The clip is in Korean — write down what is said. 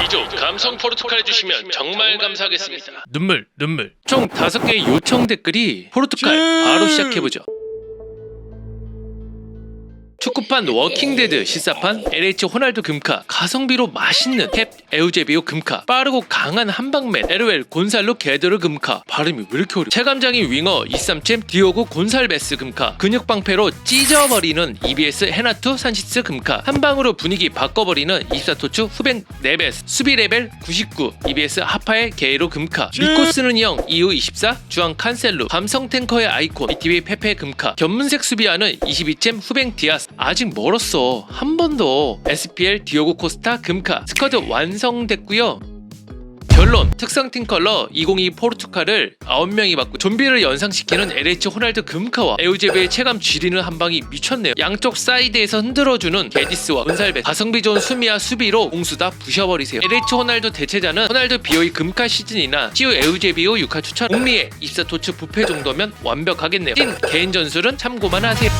2조 감성 포르투갈 해주시면 정말 감사하겠습니다. 눈물 눈물 총 5개의 요청 댓글이 포르투갈 바로 시작해보죠. 축구판 워킹데드 시사판 LH 호날두 금카 가성비로 맛있는 캡 에우제비오 금카 빠르고 강한 한방맨 LOL 곤살로 게드르 금카 발음이 왜 이렇게 어려? 체감장이 윙어 23챔 디오고 곤살베스 금카 근육방패로 찢어버리는 EBS 헤나투 산시스 금카 한방으로 분위기 바꿔버리는 24토추 후벤 네베스 수비 레벨 99 EBS 하파의 게이로 금카 믿고 쓰는 형 EU 24 주앙 칸셀루 감성 탱커의 아이콘 BTV 페페 금카 견문색 수비하는 22챔 후뱅 디아스 아직 멀었어. 한 번 더 SPL 디오고 코스타 금카. 스쿼드 완성됐고요. 결론. 특성 팀 컬러 2022 포르투갈을 9명이 받고 좀비를 연상시키는 LH 호날두 금카와 에우제베의 체감 쥐리는 한 방이 미쳤네요. 양쪽 사이드에서 흔들어주는 게디스와 은살베. 가성비 좋은 수미와 수비로 공수 다 부셔버리세요. LH 호날두 대체자는 호날두 비오이 금카 시즌이나 시우 에우제비오 6화 추천. 공미의 입사 토츠 부패 정도면 완벽하겠네요. 찐 개인 전술은 참고만 하세요